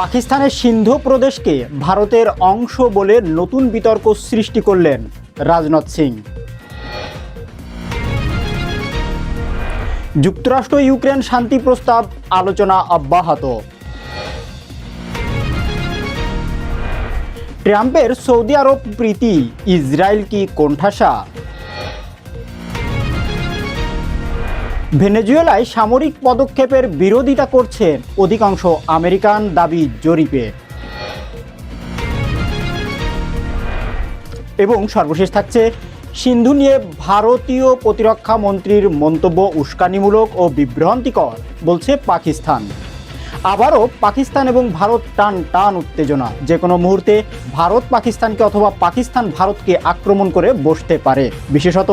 পাকিস্তানের সিন্ধু প্রদেশকে ভারতের অংশ বলে নতুন বিতর্ক সৃষ্টি করলেন রাজনাথ সিং। যুক্তরাষ্ট্র ইউক্রেন শান্তি প্রস্তাব আলোচনা অব্যাহত। ট্রাম্পের সৌদি আরব প্রীতি ইসরায়েল কি কোণঠাসা? ভেনেজুয়েলায় সামরিক পদক্ষেপের বিরোধিতা করছে অধিকাংশ আমেরিকান দাবি জরিপে। এবং সর্বশেষ থাকছে, সিন্ধু নিয়ে ভারতীয় প্রতিরক্ষা মন্ত্রীর মন্তব্য উস্কানিমূলক ও বিভ্রান্তিকর, বলছে পাকিস্তান। আবারও পাকিস্তান এবং ভারত টান টান উত্তেজনা। যে কোনো মুহূর্তে ভারত পাকিস্তানকে অথবা পাকিস্তান ভারতকে আক্রমণ করে বসতে পারে। বিশেষত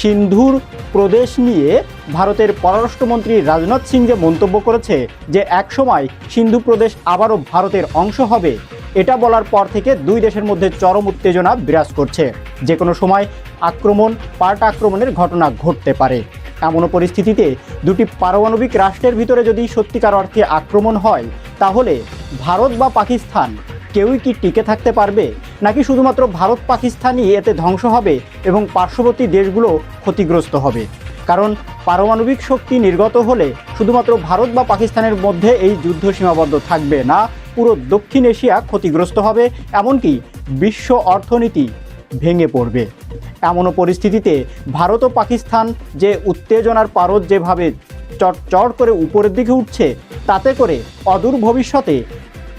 সিন্ধুর প্রদেশ নিয়ে ভারতের পররাষ্ট্রমন্ত্রী রাজনাথ সিং যে মন্তব্য করেছে যে একসময় সিন্ধু প্রদেশ আবারও ভারতের অংশ হবে। এটা বলার পর থেকে দুই দেশের মধ্যে চরম উত্তেজনা বিরাজ করছে। যে কোনো সময় আক্রমণ, পাল্টা আক্রমণের ঘটনা ঘটতে পারে। এমন পরিস্থিতিতে দুটি পারমাণবিক রাষ্ট্রের ভিতরে যদি সত্যিকার অর্থে আক্রমণ হয়, তাহলে ভারত বা পাকিস্তান কেউই কি টিকে থাকতে পারবে? নাকি শুধুমাত্র ভারত পাকিস্তানই এতে ধ্বংস হবে এবং পার্শ্ববর্তী দেশগুলো ক্ষতিগ্রস্ত হবে? কারণ পারমাণবিক শক্তি নির্গত হলে শুধুমাত্র ভারত বা পাকিস্তানের মধ্যে এই যুদ্ধ সীমাবদ্ধ থাকবে না, পুরো দক্ষিণ এশিয়া ক্ষতিগ্রস্ত হবে, এমনকি বিশ্ব অর্থনীতি ভেঙে পড়বে। এমনও পরিস্থিতিতে ভারত ও পাকিস্তান যে উত্তেজনার পারদ যেভাবে চট করে উপরের দিকে উঠছে, তাতে করে অদূর ভবিষ্যতে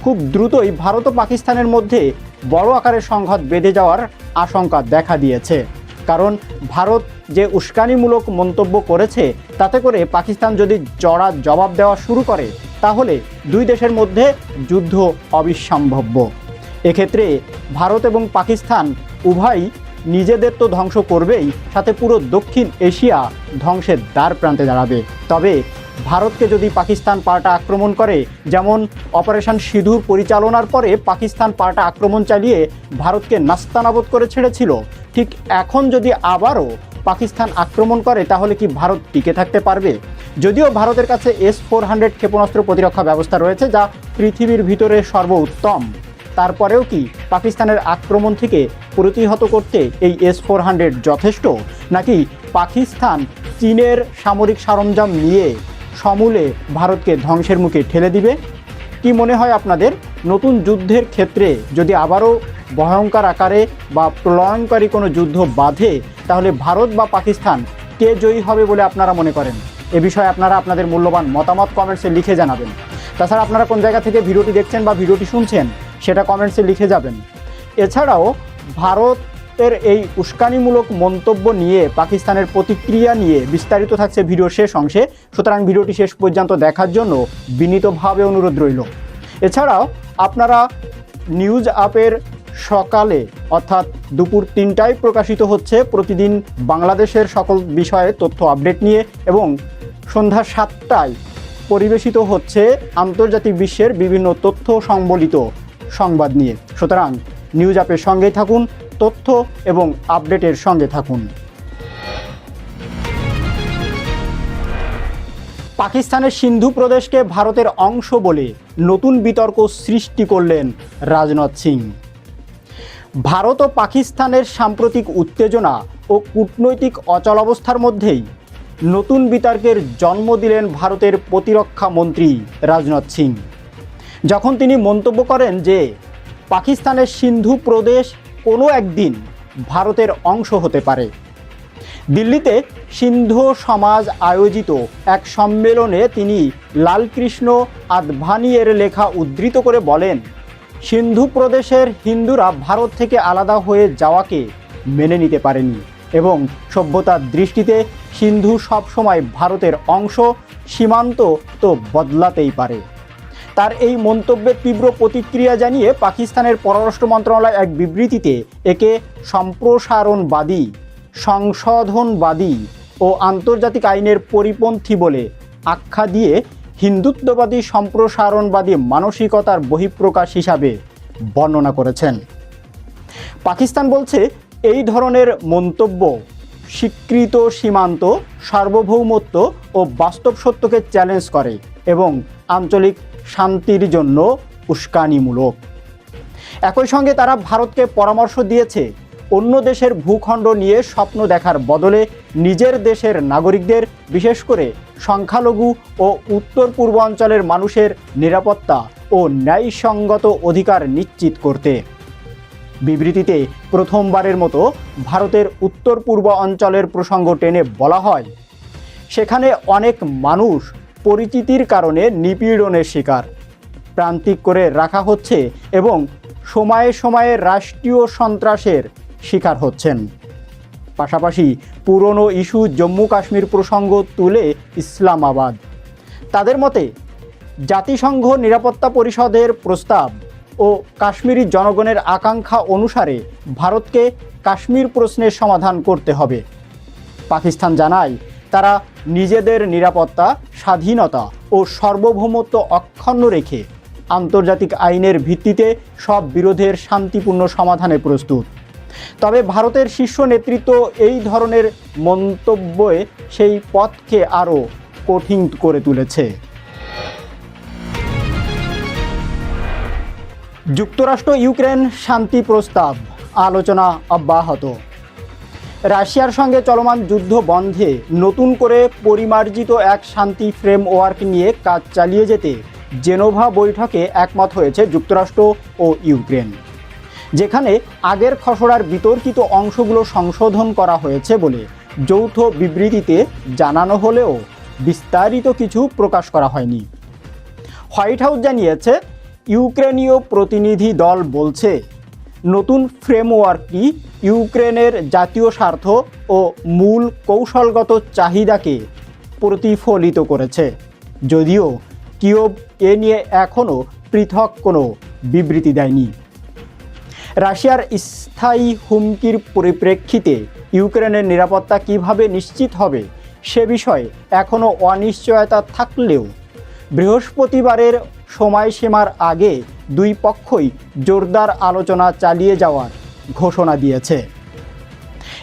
খুব দ্রুতই ভারত ও পাকিস্তানের মধ্যে বড় আকারের সংঘাত বেঁধে যাওয়ার আশঙ্কা দেখা দিয়েছে। কারণ ভারত যে উস্কানিমূলক মন্তব্য করেছে, তাতে করে পাকিস্তান যদি জড়া জবাব দেওয়া শুরু করে, তাহলে দুই দেশের মধ্যে যুদ্ধ অবিসম্ভাব্য। এক্ষেত্রে ভারত এবং পাকিস্তান উভয়ই নিজেদের তো ধ্বংস করবেই, সাথে পুরো দক্ষিণ এশিয়া ধ্বংসের দ্বার প্রান্তে দাঁড়াবে। তবে ভারতকে যদি পাকিস্তান পাল্টা আক্রমণ করে, যেমন অপারেশন সিঁদুর পরিচালনার পরে পাকিস্তান পাল্টা আক্রমণ চালিয়ে ভারতকে নাস্তানাবোধ করে ছেড়েছিল, ঠিক এখন যদি আবারও পাকিস্তান আক্রমণ করে, তাহলে কি ভারত টিকে থাকতে পারবে? যদিও ভারতের কাছে এস ফোর হান্ড্রেড ক্ষেপণাস্ত্র প্রতিরক্ষা ব্যবস্থা রয়েছে, যা পৃথিবীর ভিতরে সর্বোত্তম। তারপরেও কি পাকিস্তানের আক্রমণ থেকে প্রতিহত করতে এই এস ফোর হান্ড্রেড যথেষ্ট, নাকি পাকিস্তান চীনের সামরিক সরঞ্জাম নিয়ে সমূলে ভারতকে ধ্বংসের মুখে ঠেলে দিবে। কি মনে হয় আপনাদের? নতুন যুদ্ধের ক্ষেত্রে যদি আবারও ভয়ঙ্কর আকারে বা প্রলয়ঙ্করী কোনো যুদ্ধ বাধে, তাহলে ভারত বা পাকিস্তান কে জয়ী হবে বলে আপনারা মনে করেন? এ বিষয়ে আপনারা আপনাদের মূল্যবান মতামত কমেন্টসে লিখে জানাবেন। তাছাড়া আপনারা কোন জায়গা থেকে ভিডিওটি দেখছেন বা ভিডিওটি শুনছেন, সেটা কমেন্টসে লিখে যাবেন। এছাড়াও ভারতের এই উস্কানিমূলক মন্তব্য নিয়ে পাকিস্তানের প্রতিক্রিয়া নিয়ে বিস্তারিত থাকছে ভিডিও শেষ অংশে। সুতরাং ভিডিওটি শেষ পর্যন্ত দেখার জন্য বিনীতভাবে অনুরোধ রইল। এছাড়াও আপনারা নিউজ আপের সকালে অর্থাৎ দুপুর তিনটায় প্রকাশিত হচ্ছে প্রতিদিন বাংলাদেশের সকল বিষয়ে তথ্য আপডেট নিয়ে এবং সন্ধ্যা সাতটায় পরিবেশিত হচ্ছে আন্তর্জাতিক বিশ্বের বিভিন্ন তথ্য সংবলিত সংবাদ নিয়ে। সুতরাং নিউজ অ্যাপের সঙ্গেই থাকুন, তথ্য এবং আপডেটের সঙ্গে থাকুন। পাকিস্তানের সিন্ধু প্রদেশকে ভারতের অংশ বলে নতুন বিতর্ক সৃষ্টি করলেন রাজনাথ সিং। ভারত ও পাকিস্তানের সাম্প্রতিক উত্তেজনা ও কূটনৈতিক অচলাবস্থার মধ্যেই নতুন বিতর্কের জন্ম দিলেন ভারতের প্রতিরক্ষা মন্ত্রী রাজনাথ সিং। যখন তিনি মন্তব্য করেন যে পাকিস্তানের সিন্ধু প্রদেশ কোনো একদিন ভারতের অংশ হতে পারে। দিল্লিতে সিন্ধু সমাজ আয়োজিত এক সম্মেলনে তিনি লালকৃষ্ণ আদভানিয়ের লেখা উদ্ধৃত করে বলেন, সিন্ধু প্রদেশের হিন্দুরা ভারত থেকে আলাদা হয়ে যাওয়াকে মেনে নিতে পারেনি এবং সভ্যতার দৃষ্টিতে সিন্ধু সবসময় ভারতের অংশ, সীমান্ত তো বদলাতেই পারে। তার এই মন্তব্যের তীব্র প্রতিক্রিয়া জানিয়ে পাকিস্তানের পররাষ্ট্র মন্ত্রণালয় এক বিবৃতিতে একে সম্প্রসারণবাদী, সংশোধনবাদী ও আন্তর্জাতিক আইনের পরিপন্থী বলে আখ্যা দিয়ে হিন্দুত্ববাদী সম্প্রসারণবাদী মানসিকতার বহিঃপ্রকাশ হিসাবে বর্ণনা করেছেন। পাকিস্তান বলছে, এই ধরনের মন্তব্য স্বীকৃত সীমান্ত, সার্বভৌমত্ব ও বাস্তব সত্যকে চ্যালেঞ্জ করে এবং আঞ্চলিক শান্তির জন্য উস্কানিমূলক। একই সঙ্গে তারা ভারতকে পরামর্শ দিয়েছে, অন্য দেশের ভূখণ্ড নিয়ে স্বপ্ন দেখার বদলে নিজের দেশের নাগরিকদের, বিশেষ করে সংখ্যালঘু ও উত্তর পূর্বাঞ্চলের মানুষের নিরাপত্তা ও ন্যায়সঙ্গত অধিকার নিশ্চিত করতে। বিবৃতিতে প্রথমবারের মতো ভারতের উত্তর পূর্ব অঞ্চলের প্রসঙ্গ টেনে বলা হয়, সেখানে অনেক মানুষ পরিচিতির কারণে নিপীড়নের শিকার। প্রান্তিক করে রাখা হচ্ছে এবং সময়ে সময়ে রাষ্ট্রীয় সন্ত্রাসের শিকার হচ্ছেন। পাশাপাশি পুরনো ইস্যু জম্মু কাশ্মীর প্রসঙ্গ তুলে ইসলামাবাদ। তাদের মতে, জাতিসংঘ নিরাপত্তা পরিষদের প্রস্তাব ও কাশ্মীরি জনগণের আকাঙ্ক্ষা অনুসারে ভারতকে কাশ্মীর প্রশ্নের সমাধান করতে হবে। পাকিস্তান জানায়, তারা নিজেদের নিরাপত্তা, স্বাধীনতা ও সার্বভৌমত্ব অক্ষুণ্ণ রেখে আন্তর্জাতিক আইনের ভিত্তিতে সব বিরোধের শান্তিপূর্ণ সমাধানে প্রস্তুত। তবে ভারতের শীর্ষ নেতৃত্ব এই ধরনের মন্তব্যে সেই পথকে আরও কঠিন করে তুলেছে। যুক্তরাষ্ট্র ইউক্রেন শান্তি প্রস্তাব, আলোচনা অব্যাহত। রাশিয়ার সঙ্গে চলমান যুদ্ধ বন্ধে নতুন করে পরিমার্জিত এক শান্তি ফ্রেমওয়ার্ক নিয়ে কাজ চালিয়ে যেতে জেনোভা বৈঠকে একমত হয়েছে যুক্তরাষ্ট্র ও ইউক্রেন, যেখানে আগের খসড়ার বিতর্কিত অংশগুলো সংশোধন করা হয়েছে বলে যৌথ বিবৃতিতে জানানো হলেও বিস্তারিত কিছু প্রকাশ করা হয়নি। হোয়াইট হাউস জানিয়েছে, ইউক্রেনীয় প্রতিনিধি দল বলছে নতুন ফ্রেমওয়ার্কটি ইউক্রেনের জাতীয় স্বার্থ ও মূল কৌশলগত চাহিদাকে প্রতিফলিত করেছে। যদিও কিয়ব এ নিয়ে এখনও পৃথক কোনো বিবৃতি দেয়নি। রাশিয়ার স্থায়ী হুমকির পরিপ্রেক্ষিতে ইউক্রেনের নিরাপত্তা কীভাবে নিশ্চিত হবে সে বিষয়ে এখনও অনিশ্চয়তা থাকলেও বৃহস্পতিবারের সময়সীমার আগে দুই পক্ষই জোরদার আলোচনা চালিয়ে যাওয়ার ঘোষণা দিয়েছে।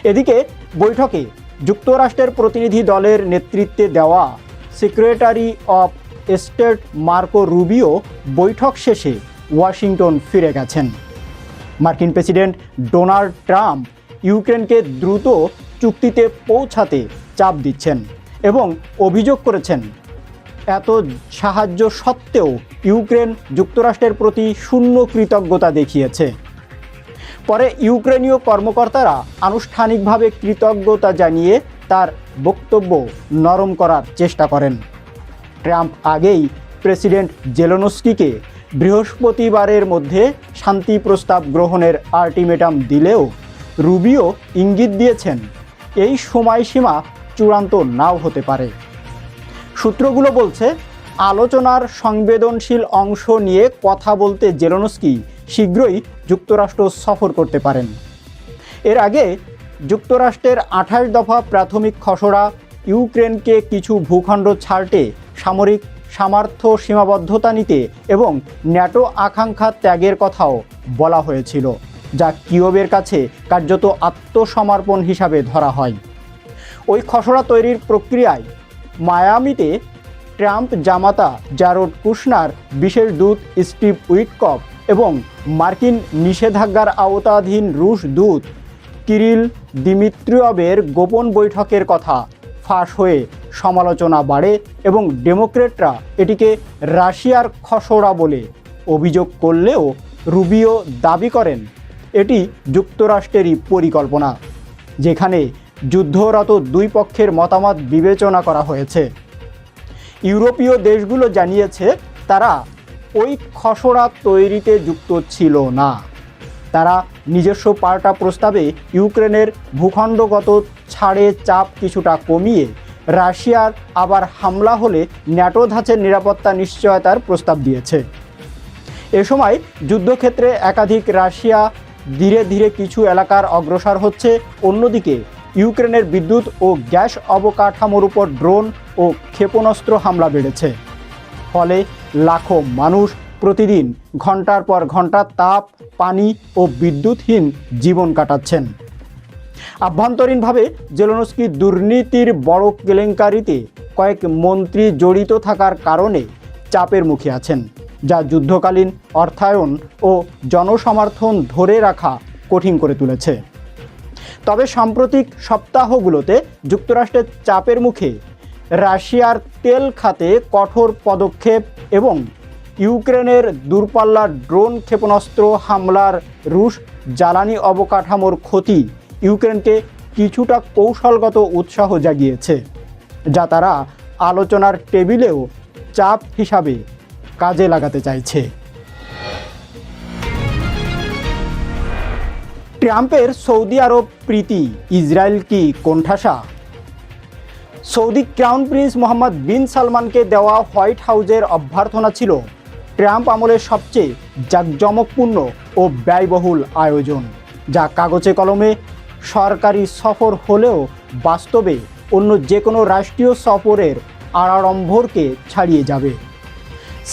এদিকে বৈঠকে যুক্তরাষ্ট্রের প্রতিনিধি দলের নেতৃত্বে দেওয়া secretary of state Marco Rubio বৈঠক শেষে ওয়াশিংটন ফিরে গেছেন। মার্কিন প্রেসিডেন্ট ডোনাল্ড ট্রাম্প ইউক্রেনকে দ্রুত চুক্তিতে পৌঁছাতে চাপ দিচ্ছেন এবং অভিযোগ করেছেন এত সাহায্য সত্ত্বেও ইউক্রেন যুক্তরাষ্ট্রের প্রতি শূন্য কৃতজ্ঞতা দেখিয়েছে। পরে ইউক্রেনীয় কর্মকর্তারা আনুষ্ঠানিকভাবে কৃতজ্ঞতা জানিয়ে তার বক্তব্য নরম করার চেষ্টা করেন। ট্রাম্প আগেই প্রেসিডেন্ট জেলোনস্কিকে বৃহস্পতিবারের মধ্যে শান্তি প্রস্তাব গ্রহণের আল্টিমেটাম দিলেও রুবিও ইঙ্গিত দিয়েছেন, এই সময়সীমা চূড়ান্ত নাও হতে পারে। সূত্রগুলো বলছে, আলোচনার সংবেদনশীল অংশ নিয়ে কথা বলতে জেলোনস্কি শীঘ্রই যুক্তরাষ্ট্র সফর করতে পারেন। এর আগে যুক্তরাষ্ট্রের আঠাশ দফা প্রাথমিক খসড়া ইউক্রেনকে কিছু ভূখণ্ড ছাড়তে সামরিক সামর্থ্য সীমাবদ্ধতা নিতে এবং ন্যাটো আকাঙ্ক্ষা ত্যাগের কথাও বলা হয়েছিল, যা কিয়বের কাছে কার্যত আত্মসমর্পণ হিসাবে ধরা হয়। ওই খসড়া তৈরির প্রক্রিয়ায় মায়ামিতে ট্রাম্প, জামাতা জারোড কুশনার, বিশেষ দূত স্টিভ উইটকপ এবং মার্কিন নিষেধাজ্ঞার আওতাধীন রুশ দূত কিরিল দিমিত্রিয়বের গোপন বৈঠকের কথা ফাঁস হয়ে সমালোচনা বাড়ে এবং ডেমোক্রেটরা এটিকে রাশিয়ার খসড়া বলে অভিযোগ করলেও রুবিও দাবি করেন, এটি যুক্তরাষ্ট্রেরই পরিকল্পনা, যেখানে যুদ্ধরত দুই পক্ষের মতামত বিবেচনা করা হয়েছে। ইউরোপীয় দেশগুলো জানিয়েছে তারা ওই খসড়া তৈরিতে যুক্ত ছিল না। তারা নিজস্ব পাল্টা প্রস্তাবে ইউক্রেনের ভূখণ্ডগত ছাড়ে চাপ কিছুটা কমিয়ে রাশিয়ার আবার হামলা হলে ন্যাটো ধাঁচের নিরাপত্তা নিশ্চয়তার প্রস্তাব দিয়েছে। এ সময় যুদ্ধক্ষেত্রে একাধিক রাশিয়া ধীরে ধীরে কিছু এলাকার অগ্রসর হচ্ছে, অন্যদিকে ইউক্রেনের বিদ্যুৎ ও গ্যাস অবকাঠামোর উপর ড্রোন ও ক্ষেপণাস্ত্র হামলা বেড়েছে। ফলে লাখো মানুষ প্রতিদিন ঘণ্টার পর ঘণ্টা তাপ, পানি ও বিদ্যুৎহীন জীবন কাটাচ্ছেন। আভ্যন্তরীণভাবে জেলোনস্কি দুর্নীতির বড় কেলেঙ্কারিতে কয়েক মন্ত্রী জড়িত থাকার কারণে চাপের মুখে আছেন, যা যুদ্ধকালীন অর্থায়ন ও জনসমর্থন ধরে রাখা কঠিন করে তুলেছে। তবে সাম্প্রতিক সপ্তাহগুলোতে যুক্তরাষ্ট্রের চাপের মুখে রাশিয়ার তেল খাতে কঠোর পদক্ষেপ এবং ইউক্রেনের দূরপাল্লার ড্রোন ক্ষেপণাস্ত্র হামলার রুশ জ্বালানি অবকাঠামোর ক্ষতি ইউক্রেনকে কিছুটা কৌশলগত উৎসাহ জাগিয়েছে, যা তারা আলোচনার টেবিলেও চাপ হিসাবে কাজে লাগাতে চাইছে। ট্রাম্পের সৌদি আরব প্রীতি, ইসরায়েল কি কোণঠাসা? Saudi crown prince Mohammed bin সালমানকে দেওয়া হোয়াইট হাউজের অভ্যর্থনা ছিল ট্রাম্প আমলের সবচেয়ে জাঁকজমকপূর্ণ ও ব্যয়বহুল আয়োজন, যা কাগজে কলমে সরকারি সফর হলেও বাস্তবে অন্য যে কোনো রাষ্ট্রীয় সফরের আড়ম্বরকে ছাড়িয়ে যাবে।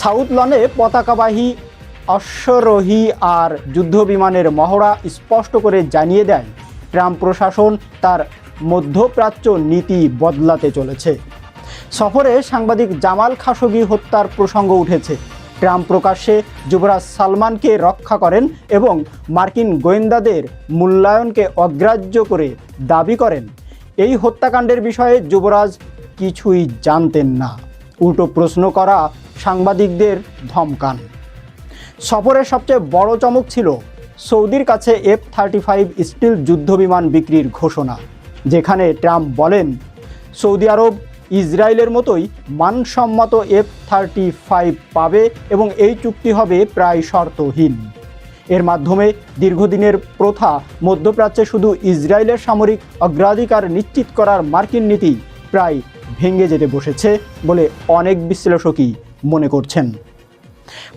সাউথ লনে পতাকাবাহী অশ্বরোহী আর যুদ্ধবিমানের মহড়া স্পষ্ট করে জানিয়ে দেয় ট্রাম্প প্রশাসন তার মধ্যপ্রাচ্য নীতি বদলাতে চলেছে। সফরে সাংবাদিক জামাল খাশোগি হত্যার প্রসঙ্গ উঠেছে। ট্রাম্প প্রকাশ্যে যুবরাজ সালমানকে রক্ষা করেন এবং মার্কিন গোয়েন্দাদের মূল্যায়নকে অগ্রাহ্য করে দাবি করেন। এই হত্যাকাণ্ডের বিষয়ে যুবরাজ কিছুই জানতেন না। উল্টো প্রশ্ন করা সাংবাদিকদের ধমকান। সফরের সবচেয়ে বড় চমক ছিল সৌদির কাছে এফ থার্টি ফাইভ স্টিল যুদ্ধবিমান বিক্রির ঘোষণা, যেখানে ট্রাম্প বলেন, সৌদি আরব ইসরায়েলের মতোই মানসম্মত এফ থার্টি ফাইভ পাবে এবং এই চুক্তি হবে প্রায় শর্তহীন। এর মাধ্যমে দীর্ঘদিনের প্রথা মধ্যপ্রাচ্যে শুধু ইসরায়েলের সামরিক অগ্রাধিকার নিশ্চিত করার মার্কিন নীতি প্রায় ভেঙে যেতে বসেছে বলে অনেক বিশ্লেষকই মনে করছেন।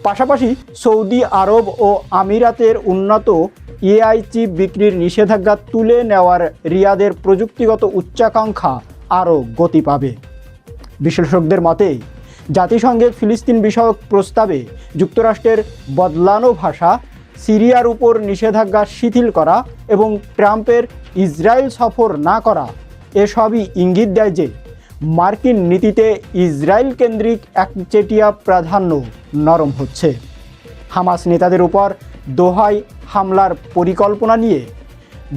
পাশাপাশি সৌদি আরব ও আমিরাতের উন্নত এআই চিপ বিক্রির নিষেধাজ্ঞা তুলে নেওয়ার রিয়াদের প্রযুক্তিগত উচ্চাকাঙ্ক্ষা আরও গতি পাবে। বিশ্লেষকদের মতে জাতিসংঘের ফিলিস্তিন বিষয়ক প্রস্তাবে যুক্তরাষ্ট্রের বদলানো ভাষা, সিরিয়ার উপর নিষেধাজ্ঞা শিথিল করা এবং ট্রাম্পের ইসরায়েল সফর না করা, এসবই ইঙ্গিত দেয় যে মার্কিন নীতিতে ইসরায়েল কেন্দ্রিক একচেটিয়া প্রাধান্য নরম হচ্ছে। হামাস নেতাদের উপর দোহাই হামলার পরিকল্পনা নিয়ে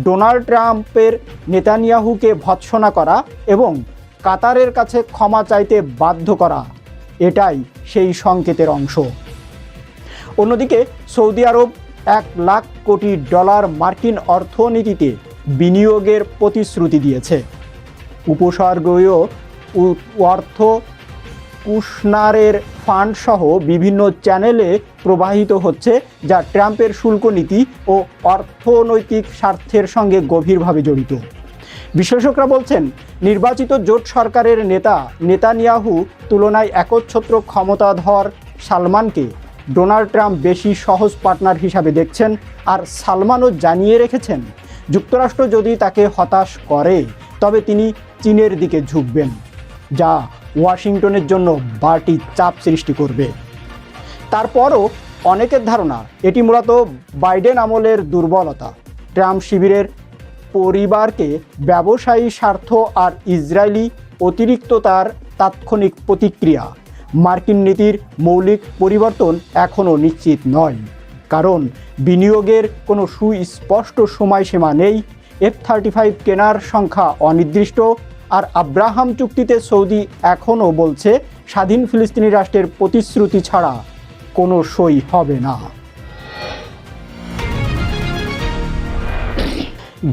ডোনাল্ড ট্রাম্পের নেতানিয়াহুকে ভৎসনা করা এবং কাতারের কাছে ক্ষমা চাইতে বাধ্য করা, এটাই সেই সংকেতের অংশ। অন্যদিকে, সৌদি আরব এক লাখ কোটি ডলার মার্কিন অর্থনীতিতে বিনিয়োগের প্রতিশ্রুতি দিয়েছে। উপসর্গীয় অর্থ কুশনারের ফান্ড সহ বিভিন্ন চ্যানেলে প্রবাহিত হচ্ছে, যা ট্রাম্পের শুল্ক নীতি ও অর্থনৈতিক স্বার্থের সঙ্গে গভীরভাবে জড়িত। বিশ্লেষকরা বলছেন, নির্বাচিত জোট সরকারের নেতা নেতানিয়াহু তুলনায় একচ্ছত্র ক্ষমতাধর সালমানকে ডোনাল্ড ট্রাম্প বেশি সহজ পার্টনার হিসাবে দেখছেন আর সালমানও জানিয়ে রেখেছেন, যুক্তরাষ্ট্র যদি তাকে হতাশ করে, তবে তিনি চীনের দিকে ঝুঁকবেন। যা ওয়াশিংটনের জন্য বাড়তি চাপ সৃষ্টি করবে। তারপরও অনেকের ধারণা, এটি মূলত বাইডেন আমলের দুর্বলতা। ট্রাম্প শিবিরের পরিবারকে ব্যবসায়ী স্বার্থ আর ইসরায়েলি অতিরিক্ততার তাৎক্ষণিক প্রতিক্রিয়া। মার্কিন নীতির মৌলিক পরিবর্তন এখনও নিশ্চিত নয়, কারণ বিনিয়োগের কোনো সুস্পষ্ট সময়সীমা নেই। এফ থার্টি ফাইভ কেনার সংখ্যা অনির্দিষ্ট। আর আব্রাহাম চুক্তিতে সৌদি এখনও বলছে, স্বাধীন ফিলিস্তিনি রাষ্ট্রের প্রতিশ্রুতি ছাড়া কোনো সই হবে না।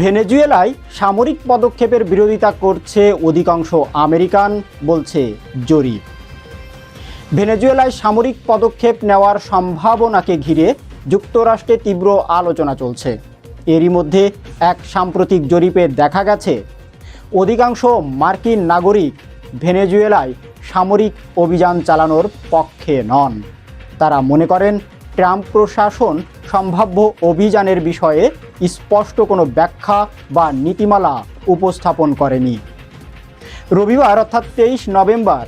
ভেনেজুয়েলায় সামরিক পদক্ষেপের বিরোধিতা করছে অধিকাংশ আমেরিকান, বলছে জরিপ। ভেনেজুয়েলায় সামরিক পদক্ষেপ নেওয়ার সম্ভাবনাকে ঘিরে যুক্তরাষ্ট্রে তীব্র আলোচনা চলছে। এরই মধ্যে এক সাম্প্রতিক জরিপে দেখা গেছে অধিকাংশ মার্কিন নাগরিক ভেনেজুয়েলায় সামরিক অভিযান চালানোর পক্ষে নন। তারা মনে করেন, ট্রাম্প প্রশাসন সম্ভাব্য অভিযানের বিষয়ে স্পষ্ট কোনো ব্যাখ্যা বা নীতিমালা উপস্থাপন করেনি। রবিবার অর্থাৎ তেইশ নভেম্বর,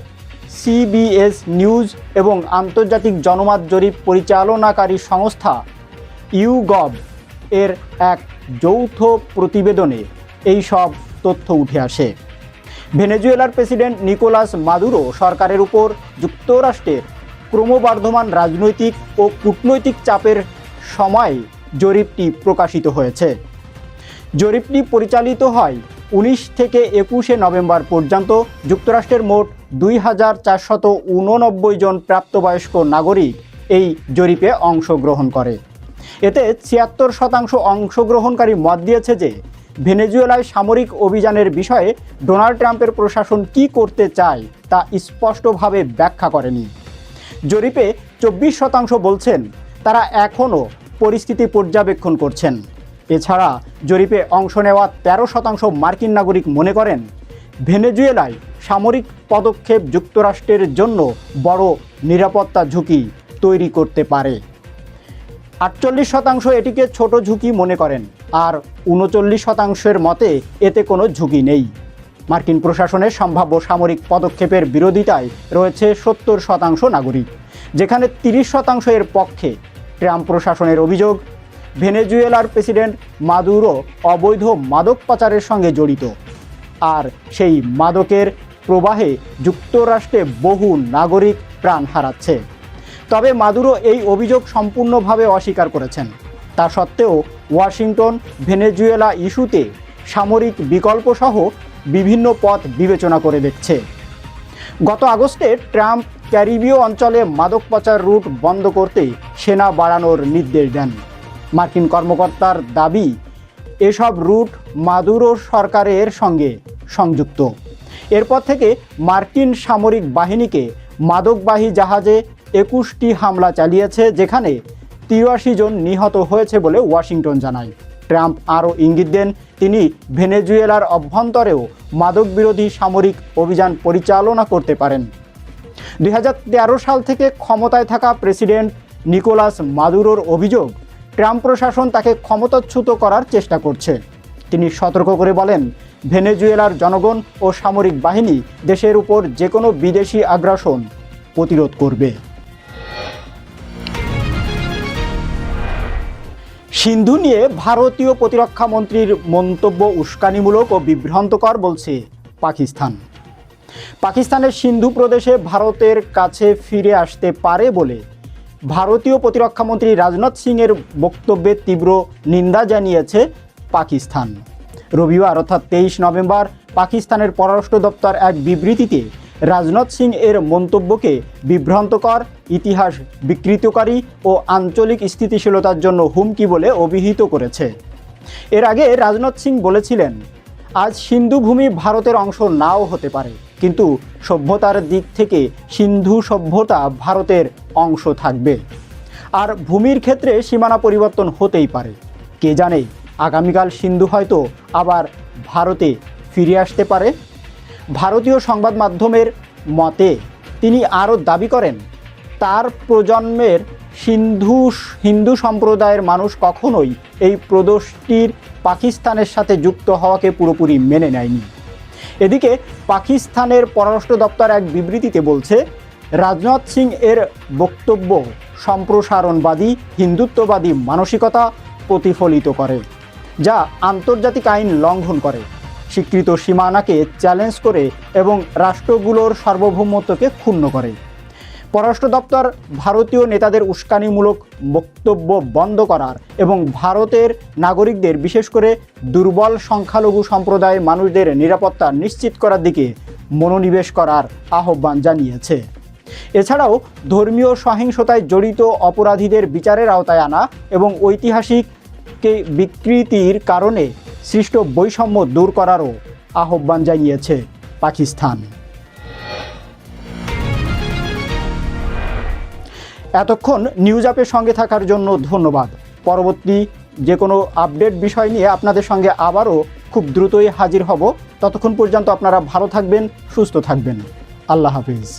সিবিএস নিউজ এবং আন্তর্জাতিক জনমত জরিপ পরিচালনাকারী সংস্থা ইউগভ এর এক যৌথ প্রতিবেদনে এই সব তথ্য উঠে আসে। ভেনেজুয়েলার প্রেসিডেন্ট নিকোলাস মাদুরো সরকারের উপর যুক্তরাষ্ট্রের ক্রমবর্ধমান রাজনৈতিক ও কূটনৈতিক চাপের সময় জরিপটি প্রকাশিত হয়েছে। জরিপটি পরিচালিত হয় উনিশ থেকে একুশে নভেম্বর পর্যন্ত। যুক্তরাষ্ট্রের মোট দুই হাজার চারশত উননব্বই জন প্রাপ্তবয়স্ক নাগরিক এই জরিপে অংশগ্রহণ করে। এতে ছিয়াত্তর শতাংশ অংশগ্রহণকারী মত দিয়েছে যে ভেনেজুয়েলায় সামরিক অভিযানের বিষয়ে ডোনাল্ড ট্রাম্পের প্রশাসন কি করতে চায় তা স্পষ্টভাবে ব্যাখ্যা করেনি। জরিপে চব্বিশ শতাংশ বলছেন, তারা এখনও পরিস্থিতি পর্যবেক্ষণ করছেন। এছাড়া জরিপে অংশ নেওয়া তেরো শতাংশ মার্কিন নাগরিক মনে করেন, ভেনেজুয়েলায় সামরিক পদক্ষেপ যুক্তরাষ্ট্রের জন্য বড় নিরাপত্তা ঝুঁকি তৈরি করতে পারে। আটচল্লিশ শতাংশ এটিকে ছোট ঝুঁকি মনে করেন, আর উনচল্লিশ শতাংশের মতে এতে কোনো ঝুঁকি নেই। মার্কিন প্রশাসনের সম্ভাব্য সামরিক পদক্ষেপের বিরোধিতায় রয়েছে সত্তর শতাংশ নাগরিক, যেখানে তিরিশ শতাংশ এর পক্ষে ট্রাম্প প্রশাসনের অভিযোগ, ভেনেজুয়েলার প্রেসিডেন্ট মাদুরো অবৈধ মাদক পাচারের সঙ্গে জড়িত, আর সেই মাদকের প্রবাহে যুক্তরাষ্ট্রে বহু নাগরিক প্রাণ হারাচ্ছে। তবে মাদুরো এই অভিযোগ সম্পূর্ণভাবে অস্বীকার করেছেন। তা সত্ত্বেও ওয়াশিংটন, ভেনেজুয়েলা ইস্যুতে সামরিক বিকল্প সহ বিভিন্ন পথ বিবেচনা করে দেখছে। গত আগস্টে ট্রাম্প ক্যারিবীয় অঞ্চলে মাদক পাচার রুট বন্ধ করতে সেনা বাড়ানোর নির্দেশ দেন। মার্কিন কর্মকর্তার দাবি, এসব রুট মাদুরো সরকারের সঙ্গে সংযুক্ত। এরপর থেকে মার্কিন সামরিক বাহিনীকে মাদকবাহী জাহাজে একুশটি হামলা চালিয়েছে, যেখানে তিরাশি জন নিহত হয়েছে বলে ওয়াশিংটন জানায়। ট্রাম্প আরও ইঙ্গিত দেন, তিনি ভেনেজুয়েলার অভ্যন্তরেও মাদক বিরোধী সামরিক অভিযান পরিচালনা করতে পারেন। দু হাজার তেরো সাল থেকে ক্ষমতায় থাকা প্রেসিডেন্ট নিকোলাস মাদুরোর অভিযোগ, ট্রাম্প প্রশাসন তাকে ক্ষমতাচ্যুত করার চেষ্টা করছে। তিনি সতর্ক করে বলেন, ভেনেজুয়েলার জনগণ ও সামরিক বাহিনী দেশের উপর যে কোনো বিদেশি আগ্রাসন প্রতিরোধ করবে। সিন্ধু নিয়ে ভারতীয় প্রতিরক্ষা মন্ত্রীর মন্তব্য উস্কানিমূলক ও বিভ্রান্তকর বলছে পাকিস্তান। পাকিস্তানের সিন্ধু প্রদেশে ভারতের কাছে ফিরে আসতে পারে বলে ভারতীয় প্রতিরক্ষা মন্ত্রী রাজনাথ সিংয়ের বক্তব্যে তীব্র নিন্দা জানিয়েছে পাকিস্তান। রবিবার অর্থাৎ তেইশ নভেম্বর পাকিস্তানের পররাষ্ট্র দপ্তর এক বিবৃতিতে রাজনাথ সিং এর মন্তব্যকে বিভ্রান্তকর, ইতিহাস বিকৃতকারী ও আঞ্চলিক স্থিতিশীলতার জন্য হুমকি বলে অভিহিত করেছে। এর আগে রাজনাথ সিং বলেছিলেন, আজ সিন্ধু ভূমি ভারতের অংশ নাও হতে পারে, কিন্তু সভ্যতার দিক থেকে সিন্ধু সভ্যতা ভারতের অংশ থাকবে। আর ভূমির ক্ষেত্রে সীমানা পরিবর্তন হতেই পারে। কে জানে, আগামীকাল সিন্ধু হয়তো আবার ভারতে ফিরে আসতে পারে। ভারতীয় সংবাদ মাধ্যমের মতে, তিনি আরও দাবি করেন, তার প্রজন্মের সিন্ধু, হিন্দু সম্প্রদায়ের মানুষ কখনোই এই প্রদোষটির পাকিস্তানের সাথে যুক্ত হওয়াকে পুরোপুরি মেনে নেয়নি। এদিকে পাকিস্তানের পররাষ্ট্র দপ্তর এক বিবৃতিতে বলছে, রাজনাথ সিং এর বক্তব্য সম্প্রসারণবাদী, হিন্দুত্ববাদী মানসিকতা প্রতিফলিত করে, যা আন্তর্জাতিক আইন লঙ্ঘন করে। স্বীকৃত সীমানাকে চ্যালেঞ্জ করে এবং রাষ্ট্রগুলোর সার্বভৌমত্বকে ক্ষুণ্ণ করে। পররাষ্ট্র দপ্তর ভারতীয় নেতাদের উস্কানিমূলক বক্তব্য বন্ধ করার এবং ভারতের নাগরিকদের বিশেষ করে দুর্বল সংখ্যালঘু সম্প্রদায়ের মানুষদের নিরাপত্তা নিশ্চিত করার দিকে মনোনিবেশ করার আহ্বান জানিয়েছে। এছাড়াও ধর্মীয় সহিংসতায় জড়িত অপরাধীদের বিচারের আওতায় আনা এবং ঐতিহাসিক বিকৃতির কারণে সৃষ্ট বৈষম্য দূর করারও আহ্বান জানিয়েছে পাকিস্তান। এতক্ষণ নিউজ অ্যাপের সঙ্গে থাকার জন্য ধন্যবাদ। পরবর্তী যে কোনো আপডেট বিষয় নিয়ে আপনাদের সঙ্গে আবারও খুব দ্রুতই হাজির হব। ততক্ষণ পর্যন্ত আপনারা ভালো থাকবেন, সুস্থ থাকবেন। আল্লাহ হাফিজ।